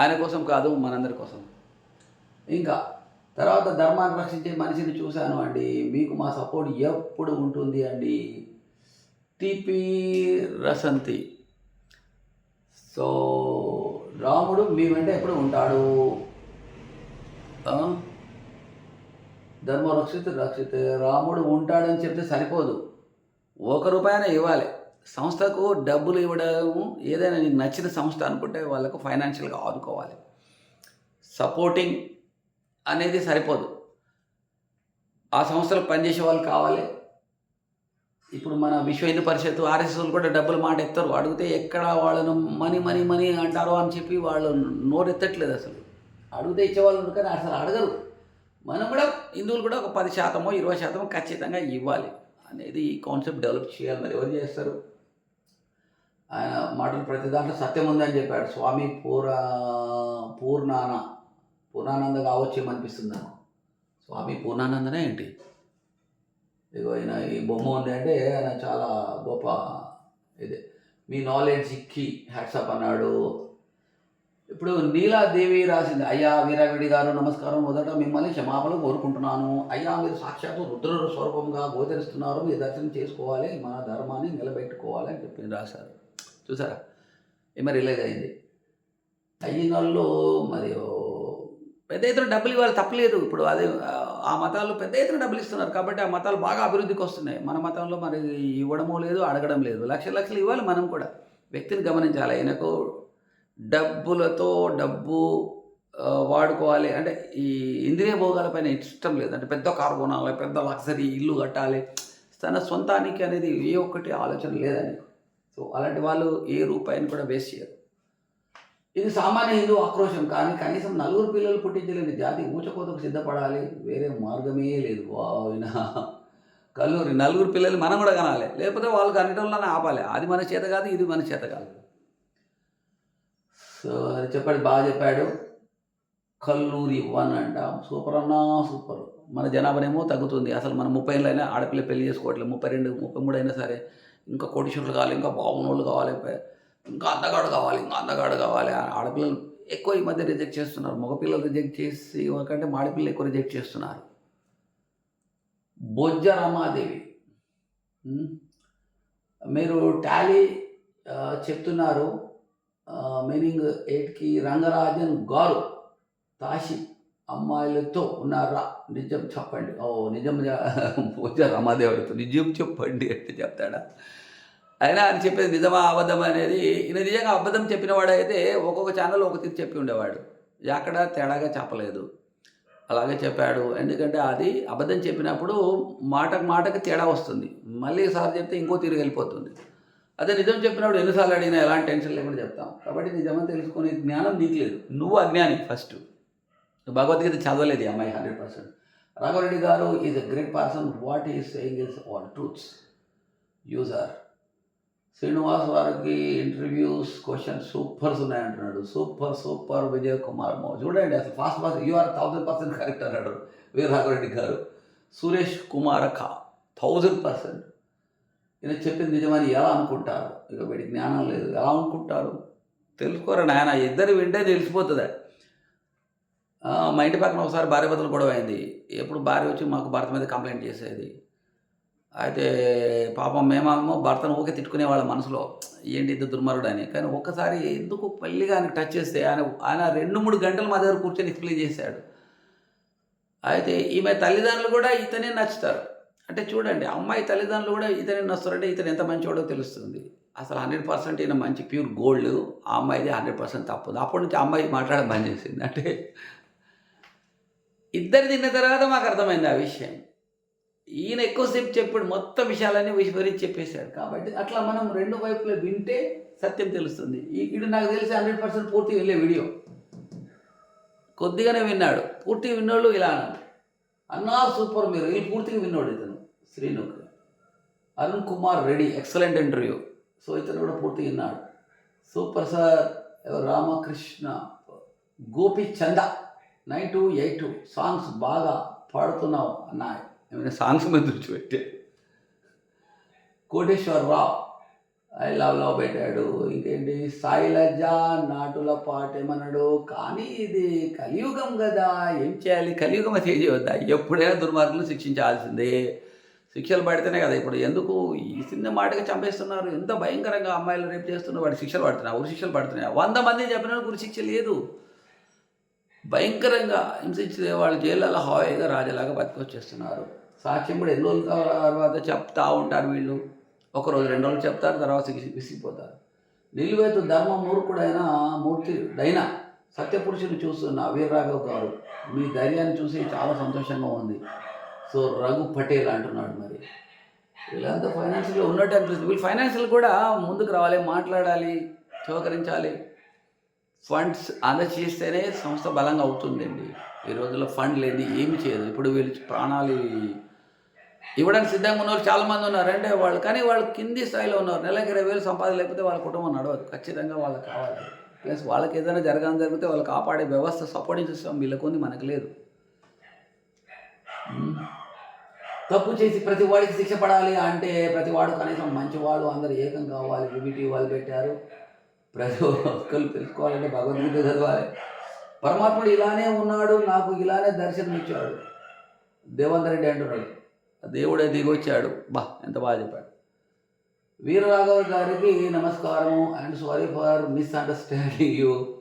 ఆయన కోసం కాదు మనందరి కోసం. ఇంకా తర్వాత ధర్మాన్ని రక్షించే మనిషిని చూశాను అండి. మీకు మా సపోర్ట్ ఎప్పుడు ఉంటుంది అండి? టిపి రసంతి. సో రాముడు మీ వెంట ఎప్పుడు ఉంటాడు? ధర్మ రక్షిత రక్షిత రాముడు ఉంటాడని చెప్తే సరిపోదు. ఒక రూపాయన ఇవ్వాలి. సంస్థకు డబ్బులు ఇవ్వడం ఏదైనా నీకు నచ్చిన సంస్థ అనుకుంటే వాళ్ళకు ఫైనాన్షియల్గా ఆదుకోవాలి. సపోర్టింగ్ అనేది సరిపోదు. ఆ సంస్థలో పనిచేసే వాళ్ళు కావాలి. ఇప్పుడు మన విశ్వ హిందూ పరిషత్ ఆర్ఎస్ఎస్లు కూడా డబ్బులు మాట ఎత్తారు. అడిగితే ఎక్కడ వాళ్ళను మనీ మనీ మనీ అంటారు అని చెప్పి వాళ్ళు నోరెత్తట్లేదు అసలు. అడిగితే ఇచ్చేవాళ్ళు కానీ అసలు అడగరు. మనం కూడా హిందువులు కూడా ఒక పది శాతమో ఇరవై శాతమో ఖచ్చితంగా ఇవ్వాలి అనేది ఈ కాన్సెప్ట్ డెవలప్ చేయాలి మరి ఎవరు చేస్తారు? ఆయన మాటలు ప్రతి దాంట్లో సత్యం ఉందని చెప్పాడు. స్వామి పూర పూర్ణాన పూర్ణానంద కావచ్చేమనిపిస్తుంది నాకు స్వామి పూర్ణానందనే ఏంటి? ఇదిగో ఆయన ఈ బొమ్మ ఉంది అంటే ఆయన చాలా గొప్ప ఇది. మీ నాలెడ్జ్ ఇక్కి హ్యాట్సప్ అన్నాడు. ఇప్పుడు నీలాదేవి రాసింది అయ్యా వీరావిడి గారు నమస్కారం. మొదట మిమ్మల్ని క్షమాపణ కోరుకుంటున్నాను. అయ్యా మీరు సాక్షాత్తు రుద్ర స్వరూపంగా గోచరిస్తున్నారు. మీరు దర్శనం చేసుకోవాలి. మన ధర్మాన్ని నిలబెట్టుకోవాలి అని చెప్పి రాశారు. చూసారా? మరి ఇలాగ అయింది. అయిన వాళ్ళు మరి ఓ పెద్ద ఎత్తున డబ్బులు ఇవ్వాలి తప్పలేదు. ఇప్పుడు అదే ఆ మతాలు పెద్ద ఎత్తున డబ్బులు ఇస్తున్నారు కాబట్టి ఆ మతాలు బాగా అభివృద్ధికి వస్తున్నాయి. మన మతంలో మరి ఇవ్వడము లేదు అడగడం లేదు. లక్ష లక్షలు ఇవ్వాలి మనం కూడా. వ్యక్తిని గమనించాలి. ఆయనకు డబ్బులతో డబ్బు వాడుకోవాలి. అంటే ఈ ఇంద్రియ భోగాలపైన ఇష్టం లేదు. అంటే పెద్ద కారు కొనాలి పెద్ద లగ్జరీ ఇల్లు కట్టాలి. తన సొంతానికి అనేది ఏ ఒక్కటి ఆలోచన లేదని సో అలాంటి వాళ్ళు ఏ రూపాయిని కూడా వేస్ట్ చేయరు. ఇది సామాన్య హిందూ ఆక్రోశం. కానీ కనీసం నలుగురు పిల్లలు పుట్టించలేని జాతి ఊచకోతకు సిద్ధపడాలి. వేరే మార్గమే లేదు. వాయిన కల్లూరి. నలుగురు పిల్లలు మనం కూడా కనాలి. లేకపోతే వాళ్ళు అన్నిటిలోనే ఆపాలి. అది మన చేత కాదు ఇది మన చేత కాదు. సో అది చెప్పాడు. బాగా చెప్పాడు. కల్లూరి వన్ అంట సూపర్ అన్నా సూపర్. మన జనాభానేమో తగ్గుతుంది. అసలు మన ముప్పై ఏళ్ళైనా అయినా ఆడపిల్ల పెళ్ళి చేసుకోవట్లేదు. ముప్పై రెండు ముప్పై మూడు అయినా సరే. ఇంకా కోటీశ్వరులు కావాలి ఇంకా బాగున్నోళ్ళు కావాలి ఇంకా అందగాడు కావాలి ఇంకా అందగాడు కావాలి ఆడపిల్లలు ఎక్కువ ఈ మధ్య రిజెక్ట్ చేస్తున్నారు. మగపిల్లలు రిజెక్ట్ చేసి కంటే మాడిపిల్లలు ఎక్కువ రిజెక్ట్ చేస్తున్నారు. బొజ్జ రమాదేవి. మీరు టాలీ చెప్తున్నారు. మీనింగ్ ఎయిట్కి రంగరాజన్ గారు తాషి అమ్మాయిలతో ఉన్నారా? నిజం చెప్పండి. ఓ నిజం పూజ రమాదేవుడితో నిజం చెప్పండి అంటే చెప్తాడా? అయినా అని చెప్పేది నిజమా అబద్ధం అనేది ఈయన నిజంగా అబద్ధం చెప్పిన వాడైతే ఒక్కొక్క ఛానల్ ఒక తీరు చెప్పి ఉండేవాడు. ఎక్కడ తేడాగా చెప్పలేదు. అలాగే చెప్పాడు. ఎందుకంటే అది అబద్ధం చెప్పినప్పుడు మాటకు మాటకు తేడా వస్తుంది. మళ్ళీ సార్ చెప్తే ఇంకో తీరు వెళ్ళిపోతుంది. అదే నిజం చెప్పినప్పుడు ఎన్నిసార్లు అడిగినా ఎలాంటి టెన్షన్ లేకుండా చెప్తాం. కాబట్టి నిజమని తెలుసుకునే జ్ఞానం నీకు లేదు. నువ్వు అజ్ఞాని ఫస్ట్. భగవద్గీత చదవలేదు అమ్మాయి హండ్రెడ్ పర్సెంట్. రాఘవరెడ్డి గారు is a great person. What is saying is all truths. User Srinivas వారికి ఇంటర్వ్యూస్ క్వశ్చన్ సూపర్స్ ఉన్నాయంటున్నాడు సూపర్ సూపర్ విజయ్ కుమార్ మో చూడండి అసలు fast fast you are thousand percent correct అన్నాడు వీర రాఘవరెడ్డి గారు. సురేష్ కుమార్ ఖా థౌజండ్ పర్సెంట్ ఈయన చెప్పింది నిజమని ఎలా అనుకుంటారు? ఇక వీడి జ్ఞానం లేదు. ఎలా అనుకుంటారు? తెలుసుకోరా నాయన? ఇద్దరు వింటే తెలిసిపోతుంది. మా ఇంటి పక్కన ఒకసారి భార్య భర్తలు గొడవ అయింది. ఎప్పుడు భార్య వచ్చి మాకు భర్త మీద కంప్లైంట్ చేసేది. అయితే పాపం మేమేమో భర్తను ఊకే తిట్టుకునే వాళ్ళ మనసులో ఏంటి ఇది దుర్మారుడు అని. కానీ ఒక్కసారి ఎందుకు పెళ్ళిగా ఆయన టచ్ చేస్తే ఆయన ఆయన రెండు మూడు గంటలు మా దగ్గర కూర్చొని ఎక్స్ప్లెయిన్ చేశాడు. అయితే ఈమె తల్లిదండ్రులు కూడా ఇతనే నచ్చుతారు. అంటే చూడండి అమ్మాయి తల్లిదండ్రులు కూడా ఇతనే నచ్చుతారంటే ఇతను ఎంత మంచివాడో తెలుస్తుంది. అసలు హండ్రెడ్ పర్సెంట్ ఈయన మంచి ప్యూర్ గోల్డ్ ఆ అమ్మాయిది హండ్రెడ్ పర్సెంట్ తప్పదు. అప్పటి నుంచి ఆ అమ్మాయి మాట్లాడడం బంద్ చేసింది. అంటే ఇద్దరు తిన్న తర్వాత మాకు అర్థమైంది ఆ విషయం. ఈయన ఎక్కువసేపు చెప్పాడు మొత్తం విషయాలన్నీ విస్మరించి చెప్పేశాడు. కాబట్టి అట్లా మనం రెండు వైపులో వింటే సత్యం తెలుస్తుంది. ఈ- నాకు తెలిసి హండ్రెడ్ పర్సెంట్ పూర్తి వెళ్ళే వీడియో. కొద్దిగానే విన్నాడు. పూర్తిగా విన్నోళ్ళు ఇలా అన్నారు అన్నా సూపర్ మీరు. ఈ పూర్తిగా విన్నోడు ఇతను శ్రీనుక్. Arun Kumar Reddy excellent interview. So ఇతను కూడా పూర్తిగా విన్నాడు. Super sir Ramakrishna Gopi Chandra. Nine to eight songs బాగా పాడుతున్నావు అన్నాయి. ఏమైనా సాంగ్స్ మీద దృష్టి పెట్టే? కోటేశ్వరరావు ఐ లవ్ లవ్ పెట్టాడు. ఇంకేంటి? సాయిలజ నాటుల పాట ఏమన్నాడు కానీ ఇది కలియుగం కదా ఏం చేయాలి? కలియుగం అయితే చేయవద్దా ఎప్పుడైనా దుర్మార్గులు శిక్షించాల్సిందే. శిక్షలు పడితేనే కదా ఇప్పుడు. ఎందుకు? ఈ చిన్న మాటగా చంపేస్తున్నారు. ఎంత భయంకరంగా అమ్మాయిలు రేపు చేస్తున్నారు. వాడి శిక్షలు పడుతున్నాయి. ఊరి శిక్షలు పడుతున్నాయి. వంద మంది చెప్పిన గురి శిక్ష లేదు. భయంకరంగా హింసించే వాళ్ళు జైళ్ళలో హాయిగా రాజలాగా బతికొచ్చేస్తున్నారు. సాక్ష్యం కూడా ఎన్ని రోజుల తర్వాత చెప్తా ఉంటారు వీళ్ళు. ఒక రోజు రెండు రోజులు చెప్తారు తర్వాత విసిగిపోతారు. నిలువెత్తు ధర్మ మూర్ఖుడైన మూర్తి డైన సత్యపురుషుని చూస్తున్న వీర్రాఘవ్ గారు మీ ధైర్యాన్ని చూసి చాలా సంతోషంగా ఉంది. సో రఘు పటేల్ అంటున్నాడు మరి. వీళ్ళంతా ఫైనాన్షియల్గా ఉన్నట్టు అనిపిస్తుంది. వీళ్ళు ఫైనాన్షియల్ కూడా ముందుకు రావాలి మాట్లాడాలి సహకరించాలి. ఫండ్స్ అందచేస్తేనే సంస్థ బలంగా అవుతుందండి. ఈ రోజుల్లో ఫండ్ లేని ఏమి చేయదు. ఇప్పుడు వీళ్ళు ప్రాణాలు ఇవ్వడానికి సిద్ధంగా ఉన్నవాళ్ళు చాలామంది ఉన్నారు అంటే వాళ్ళు కానీ వాళ్ళు కింది స్థాయిలో ఉన్నారు. నెలకి ఇరవై వేలు సంపాదన లేకపోతే వాళ్ళ కుటుంబం నడవదు. ఖచ్చితంగా వాళ్ళకి కావాలి. ప్లస్ వాళ్ళకి ఏదైనా జరగాలని జరిగితే వాళ్ళు కాపాడే వ్యవస్థ సపోర్టింగ్ సిస్టమ్ వీళ్ళకు ఉంది మనకు లేదు. తప్పు చేసి ప్రతి వాడికి శిక్ష పడాలి అంటే ప్రతి వాడు కనీసం మంచివాడు అందరూ ఏకం కావాలి వివిటి వాళ్ళు పెట్టారు. ప్రతి ఒక్కరు తెలుసుకోవాలంటే భగవద్గీత చదవాలి. పరమాత్ముడు ఇలానే ఉన్నాడు నాకు ఇలానే దర్శనం ఇచ్చాడు. దేవంత్ రెడ్డి అంటున్నాడు దేవుడే దిగొచ్చాడు. బా ఎంత బాగా చెప్పాడు. వీరరాఘవ గారికి నమస్కారము and sorry for misunderstanding you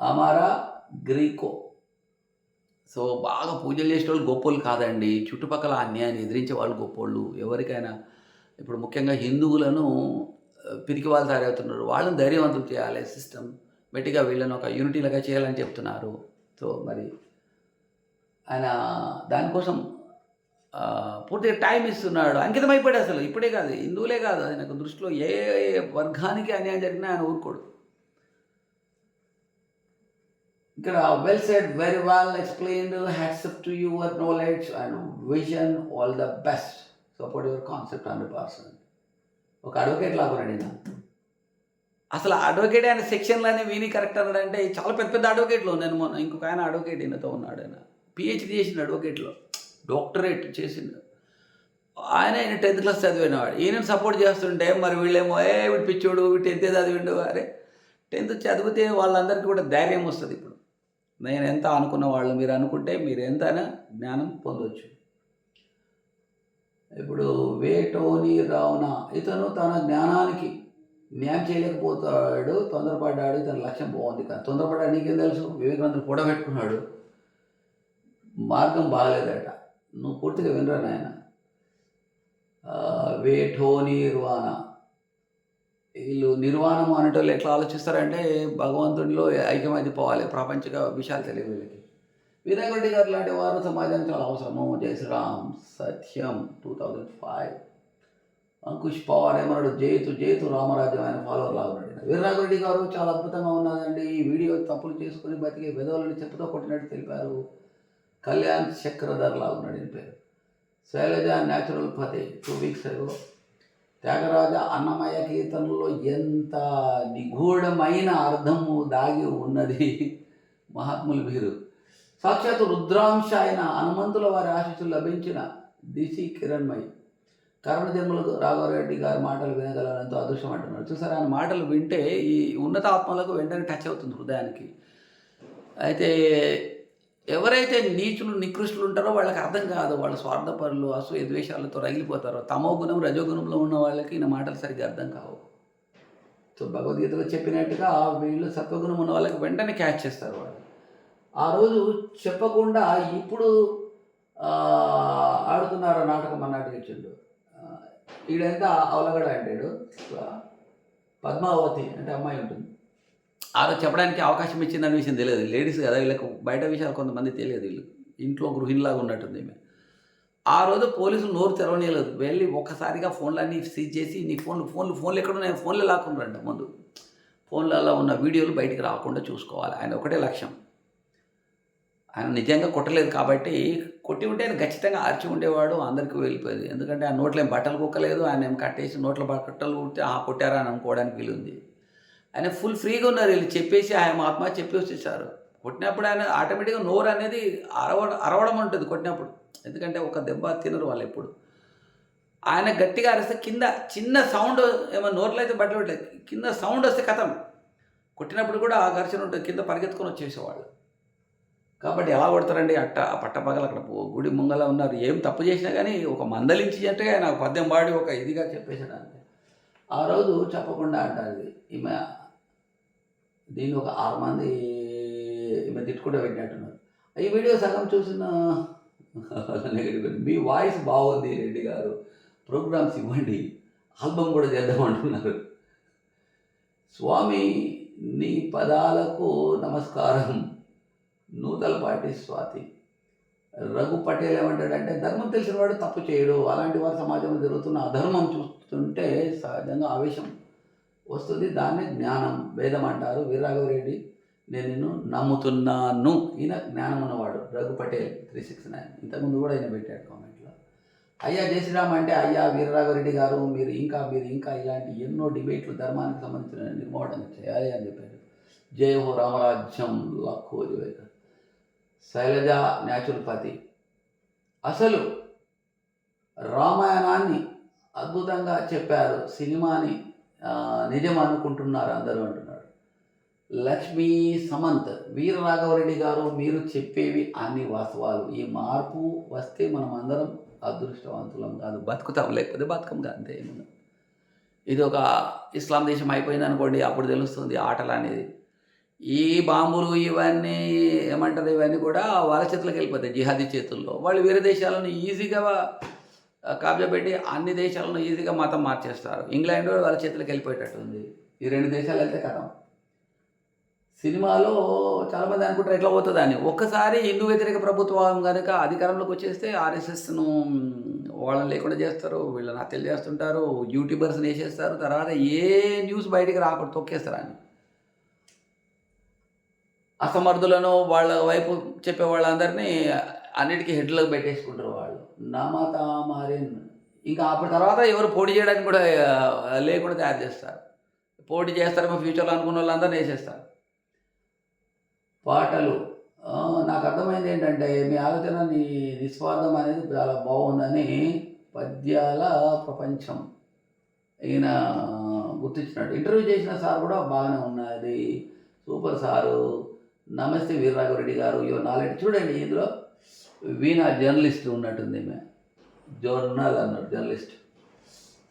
అమారా గ్రీకో. సో బాగా పూజలు చేసిన వాళ్ళు గొప్పోళ్ళు కాదండి. చుట్టుపక్కల అన్యాయాన్ని ఎదిరించే వాళ్ళు గొప్పోళ్ళు. ఎవరికైనా ఇప్పుడు ముఖ్యంగా హిందువులను పిరికి వాళ్ళు తయారవుతున్నారు. వాళ్ళని ధైర్యవంతులు చేయాలి సిస్టమ్. మెట్టిగా వీళ్ళని ఒక యూనిటీలుగా చేయాలని చెప్తున్నారు. సో మరి ఆయన దానికోసం పూర్తిగా టైం ఇస్తున్నాడు. అంకితం అసలు. ఇప్పుడే కాదు. హిందువులే కాదు. ఆయనకు దృష్టిలో ఏ ఏ వర్గానికి అన్యాయం జరిగినా ఆయన ఊరుకోడు. ఇక్కడ well said very well explained hats off to your knowledge and vision all the best support your concept hundred percent ఒక అడ్వకేట్ లాగా ఉన్నాడు అసలు అడ్వకేట్ ఆయన సెక్షన్లోనే వీని కరెక్ట్ అన్నాడంటే చాలా పెద్ద పెద్ద అడ్వకేట్లు నేను మొన్న ఇంకొక ఆయన అడ్వకేట్ ఈయనతో ఉన్నాడు ఆయన. పిహెచ్డి చేసిన అడ్వకేట్లో. డాక్టరేట్ చేసిండు. ఆయన ఆయన టెన్త్ క్లాస్ చదివినవాడు. ఈయన సపోర్ట్ చేస్తుంటే మరి వీళ్ళేమో ఏ వీడు పిచ్చోడు వీడు టెన్త్ చదివిండు? అరే టెన్త్ చదివితే వాళ్ళందరికీ కూడా ధైర్యం వస్తుంది ఇప్పుడు. నేను ఎంత అనుకున్న వాళ్ళు మీరు అనుకుంటే మీరు ఎంతైనా జ్ఞానం పొందొచ్చు. ఇప్పుడు వేటోని రావున ఇతను తన జ్ఞానానికి న్యాయం చేయలేకపోతాడు తొందరపడ్డాడు తన లక్ష్యం బాగుంది కానీ తొందరపడ్డాడు నీకేం తెలుసు? వివేకానందుడు కూడా పెట్టుకున్నాడు. మార్గం బాగలేదట. నువ్వు పూర్తిగా వినరా నాయన? వేఠో నిర్వాణ. వీళ్ళు నిర్వాణం అనేటోళ్ళు ఎట్లా ఆలోచిస్తారంటే భగవంతుడిలో ఐక్యమైపోవాలి. ప్రాపంచిక విషయాలు తెలియ వీళ్ళకి. వినాయక గారు లాంటి వారు సమాజానికి చాలా అవసరము. Jai Sriram. Satyam. Two thousand five Ankush Pawar ఏమన్నాడు జయతు జయతు రామరాజ్యం ఆయన ఫాలోవర్ లాగా ఉన్నాడు. గారు చాలా అద్భుతంగా ఉన్నదండి ఈ వీడియో తప్పులు చేసుకుని బతికే విధవులని చెప్పుతో కొట్టినట్టు తెలిపారు. కళ్యాణ్ చక్రధర్ లాగున్నాడు ఈయన పేరు. శైలజ న్యాచురల్ పతి two weeks ago Tyagaraja Annamayya కీర్తనలో ఎంత నిగూఢమైన అర్థము దాగి ఉన్నది మహాత్ములు వీరు సాక్షాత్ రుద్రాంశ అయిన హనుమంతుల వారి ఆశీస్సులు లభించిన దిశి కిరణ్మయి. కరణ జన్మలకు రాఘవరెడ్డి గారి మాటలు వినగలనంతో అదృష్టం అంటున్నారు. చూసారు ఆయన మాటలు వింటే ఈ ఉన్నత ఆత్మలకు వెంటనే టచ్ అవుతుంది హృదయానికి. అయితే ఎవరైతే నీచులు నికృష్టులు ఉంటారో వాళ్ళకి అర్థం కాదు వాళ్ళ స్వార్థపరులు అసూయ ద్వేషాలతో రగిలిపోతారో. తమో గుణం రజోగుణంలో ఉన్న వాళ్ళకి నా మాటలు సరిగ్గా అర్థం కావు. సో భగవద్గీతలో చెప్పినట్టుగా వీళ్ళు సత్వగుణం ఉన్న వాళ్ళకి వెంటనే క్యాచ్ చేస్తారు వాళ్ళు. ఆ రోజు చెప్పకుండా ఇప్పుడు ఆడుతున్నారు నాటకం అన్నట్టుగా ఇచ్చిండు ఆ, ఈడంతా అవలగడ అంటాడు? పద్మావతి అంటే అమ్మాయి ఉంటుంది. ఆ రోజు చెప్పడానికి అవకాశం ఇచ్చిందనే విషయం తెలియదు. లేడీస్ కదా వీళ్ళకి బయట విషయాలు కొంతమంది తెలియదు వీళ్ళు ఇంట్లో గృహిణిలాగా ఉన్నట్టుంది ఈమె. ఆ రోజు పోలీసులు నోరు తెరవనేయలేదు. వెళ్ళి ఒక్కసారిగా ఫోన్లన్నీ సీజ్ చేసి నీ ఫోన్లు ఫోన్లు ఫోన్లు ఎక్కడ ఉన్నాయి? ఫోన్లు లాక్కుంటారంట ముందు. ఫోన్లలో ఉన్న వీడియోలు బయటికి రాకుండా చూసుకోవాలి. ఆయన ఒకటే లక్ష్యం. ఆయన నిజంగా కొట్టలేదు కాబట్టి కొట్టి ఉంటే ఆయన ఖచ్చితంగా అరిచి ఉండేవాడు అందరికీ వెళ్ళిపోయేది. ఎందుకంటే ఆ నోట్లో ఏం బట్టలు కుక్కలేదు ఆయన ఏం కట్టేసి నోట్ల బట్టలు కుట్టి ఆ కొట్టారా అని అనుకోవడానికి వీలుంది. ఆయన ఫుల్ ఫ్రీగా ఉన్నారు వీళ్ళు చెప్పేసి ఆయన ఆత్మ చెప్పి వచ్చేసారు. కొట్టినప్పుడు ఆయన ఆటోమేటిక్గా నోరు అనేది అరవ అరవడం ఉంటుంది కొట్టినప్పుడు. ఎందుకంటే ఒక దెబ్బ తినరు వాళ్ళు ఎప్పుడు. ఆయన గట్టిగా అరిస్తే కింద చిన్న సౌండ్ ఏమో నోట్లో అయితే బట్టలు పెట్టలేదు. కింద సౌండ్ వస్తే కథం. కొట్టినప్పుడు కూడా ఆ ఘర్షణ ఉంటుంది కింద పరిగెత్తుకొని వచ్చేసేవాళ్ళు. కాబట్టి ఎలా కొడతారండి? అట్ట ఆ పట్టపగలు అక్కడ పో- గుడి ముంగల ఉన్నారు. ఏం తప్పు చేసినా కానీ ఒక మందలించి అంటే ఆయన పద్యం పాడి ఒక ఇదిగా చెప్పేశాడు అంతే. ఆ రోజు చెప్పకుండా అంటారు ఈమె దీన్ని ఒక ఆరు మంది ఈమె తిట్టుకుంటూ పెట్టినట్టున్నారు. ఈ వీడియో సగం చూసిన మీ వాయిస్ బాగుంది రెడ్డి గారు. ప్రోగ్రామ్స్ ఇవ్వండి. ఆల్బమ్ కూడా చేద్దామంటున్నారు స్వామి నీ పదాలకు నమస్కారం. నూతలపాటి స్వాతి. రఘు పటేల్ ఏమంటాడంటే ధర్మం తెలిసిన వాడు తప్పు చేయడు. అలాంటి వారి సమాజంలో జరుగుతున్న అధర్మం చూస్తుంటే సహజంగా ఆవేశం వస్తుంది. దాన్ని జ్ఞానం వేదం అంటారు. వీరరాఘవరెడ్డి నేను నిన్ను నమ్ముతున్నాను. ఈయన జ్ఞానం ఉన్నవాడు Raghu Patel three six nine ఇంతకుముందు కూడా ఈయన పెట్టాడు కామెంట్లో. అయ్యా జయశ్రీరామ్ అంటే అయ్యా వీరరాఘవరెడ్డి గారు మీరు ఇంకా మీరు ఇంకా ఇలాంటి ఎన్నో డిబేట్లు ధర్మానికి సంబంధించిన నిర్మోటం చేయాలి అని చెప్పారు జయ హో రామరాజ్యం లక్కో జయ శైలజ న్యాచురోపతి. అసలు రామాయణాన్ని అద్భుతంగా చెప్పారు సినిమాని నిజం అనుకుంటున్నారు అందరూ అంటున్నారు. లక్ష్మీ సమంత్ వీర రాఘవరెడ్డి గారు మీరు చెప్పేవి అన్ని వాస్తవాలు. ఈ మార్పు వస్తే మనం అందరం అదృష్టవంతులం కాదు. బతుకుతాం లేకపోతే బతుకం కాదు అంతే ఇది ఒక ఇస్లాం దేశం అయిపోయింది అనుకోండి అప్పుడు తెలుస్తుంది ఆటలు అనేది. ఈ బాంబులు ఇవన్నీ ఏమంటారు ఇవన్నీ కూడా వాళ్ళ చేతులకు వెళ్ళిపోతాయి జిహాదీ చేతుల్లో. వాళ్ళు వేరే దేశాలను ఈజీగా కబ్జా పెట్టి అన్ని దేశాలను ఈజీగా మతం మార్చేస్తారు. ఇంగ్లాండ్ కూడా వాళ్ళ చేతులకు వెళ్ళిపోయేటట్టు ఉంది. ఈ రెండు దేశాలు వెళ్తే కథం. సినిమాలో చాలామంది అనుకుంటారు ఎట్లా పోతుందని ఒక్కసారి హిందూ వ్యతిరేక ప్రభుత్వం కనుక అధికారంలోకి వచ్చేస్తే ఆర్ఎస్ఎస్ను వాళ్ళని లేకుండా చేస్తారు వీళ్ళని హత్యలు చేస్తుంటారు యూట్యూబర్స్ని వేసేస్తారు తర్వాత ఏ న్యూస్ బయటికి రాకుండా తొక్కేస్తారని అని. అసమర్థులను వాళ్ళ వైపు చెప్పే వాళ్ళందరినీ అన్నిటికీ హెడ్లకు పెట్టేసుకుంటారు వాళ్ళు. నమత మారిన్. ఇంకా అప్పటి తర్వాత ఎవరు పోటీ చేయడానికి కూడా లేకుండా తయారు చేస్తారు. పోటీ చేస్తారేమో ఫ్యూచర్లో అనుకున్న వాళ్ళందరినీ వేసేస్తారు. పాటలు. నాకు అర్థమైంది ఏంటంటే మీ ఆలోచన నీ నిస్వార్థం అనేది చాలా బాగుందని పద్యాల ప్రపంచం ఈయన గుర్తించినట్టు ఇంటర్వ్యూ చేసిన సార్ కూడా బాగానే ఉన్నది సూపర్ సారు. నమస్తే వీరరాఘవరెడ్డి గారు యువర్ నాలెడ్జ్ చూడండి ఇందులో వీణ జర్నలిస్ట్ ఉన్నట్టుంది ఈమె. జర్నల్ అన్నాడు జర్నలిస్ట్.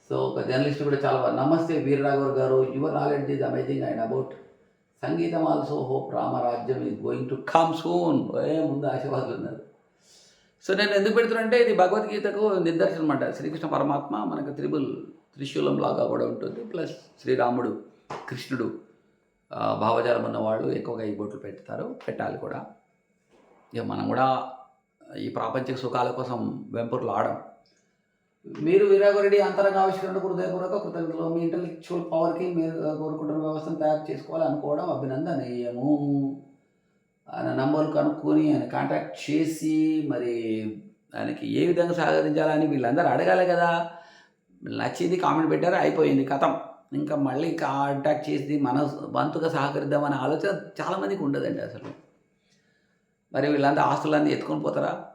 సో ఒక జర్నలిస్ట్ కూడా చాలా నమస్తే వీరరాఘవర్ గారు your knowledge is amazing and about సంగీతం also hope Ramarajyam is going to come soon. ఏ ముందు ఆశీర్వాదాలు ఉన్నారు. సో నేను ఎందుకు పెడుతున్నానంటే ఇది భగవద్గీతకు నిదర్శనం అంట శ్రీకృష్ణ పరమాత్మ మనకు త్రిబుల్ త్రిశూలం లాగా కూడా ఉంటుంది. ప్లస్ శ్రీరాముడు కృష్ణుడు. భావజాలం ఉన్నవాళ్ళు ఎక్కువగా ఈ బొట్లు పెడతారు పెట్టాలి కూడా. ఇక మనం కూడా ఈ ప్రాపంచిక సుఖాల కోసం వెంపుర్లు ఆడం. మీరు వీరాగరెడ్డి అంతరంగ ఆవిష్కరణకు హృదయపూర్వక కృతజ్ఞతలు. మీ ఇంటలెక్చువల్ పవర్కి మీరు కోరుకుంటున్న వ్యవస్థను తయారు చేసుకోవాలి అనుకోవడం అభినందనీయము. ఆయన నంబర్ కనుక్కొని ఆయన కాంటాక్ట్ చేసి మరి ఆయనకి ఏ విధంగా సహకరించాలని వీళ్ళందరూ అడగాలి కదా. నచ్చింది కామెంట్ పెట్టారు? అయిపోయింది కథం. ఇంకా మళ్ళీ కాంటాక్ట్ చేసి మన వంతుగా సహకరిద్దామనే ఆలోచన చాలామందికి ఉండదండి అసలు. మరి వీళ్ళంతా ఆస్తులన్నీ ఎత్తుకొని పోతారా?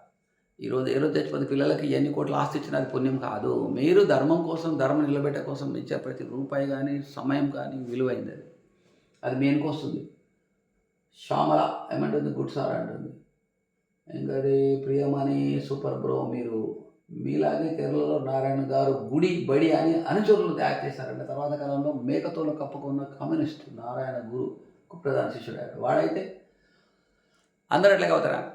ఈరోజు ఏ రోజు తెచ్చిపోతే పిల్లలకి ఎన్ని కోట్ల ఆస్తి ఇచ్చినా అది పుణ్యం కాదు. మీరు ధర్మం కోసం ధర్మం నిలబెట్ట కోసం ఇచ్చే ప్రతి రూపాయి కానీ సమయం కానీ విలువైంది అది. అది మెయిన్కి వస్తుంది శ్యామల ఏమంటుంది? గుడ్ సార్ అంటుంది. ఇంకది ప్రియమణి సూపర్ బ్రో మీరు మీలాగే కేరళలో నారాయణ గారు గుడి బడి అని అనుచరులు తయారు చేశారంటే. తర్వాత కాలంలో మేకతోలు కప్పుకున్న కమ్యూనిస్ట్ నారాయణ గురు ప్రధాన శిష్యుడు అయ్యాడు. వాడైతే అందరూ ఎట్లాగ అవుతారా?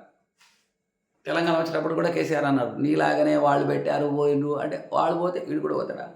తెలంగాణ వచ్చినప్పుడు కూడా కేసీఆర్ అన్నారు నీలాగనే వాళ్ళు పెట్టారు పోయిండ్రు. అంటే వాళ్ళు పోతే వీడు కూడా పోతాడా?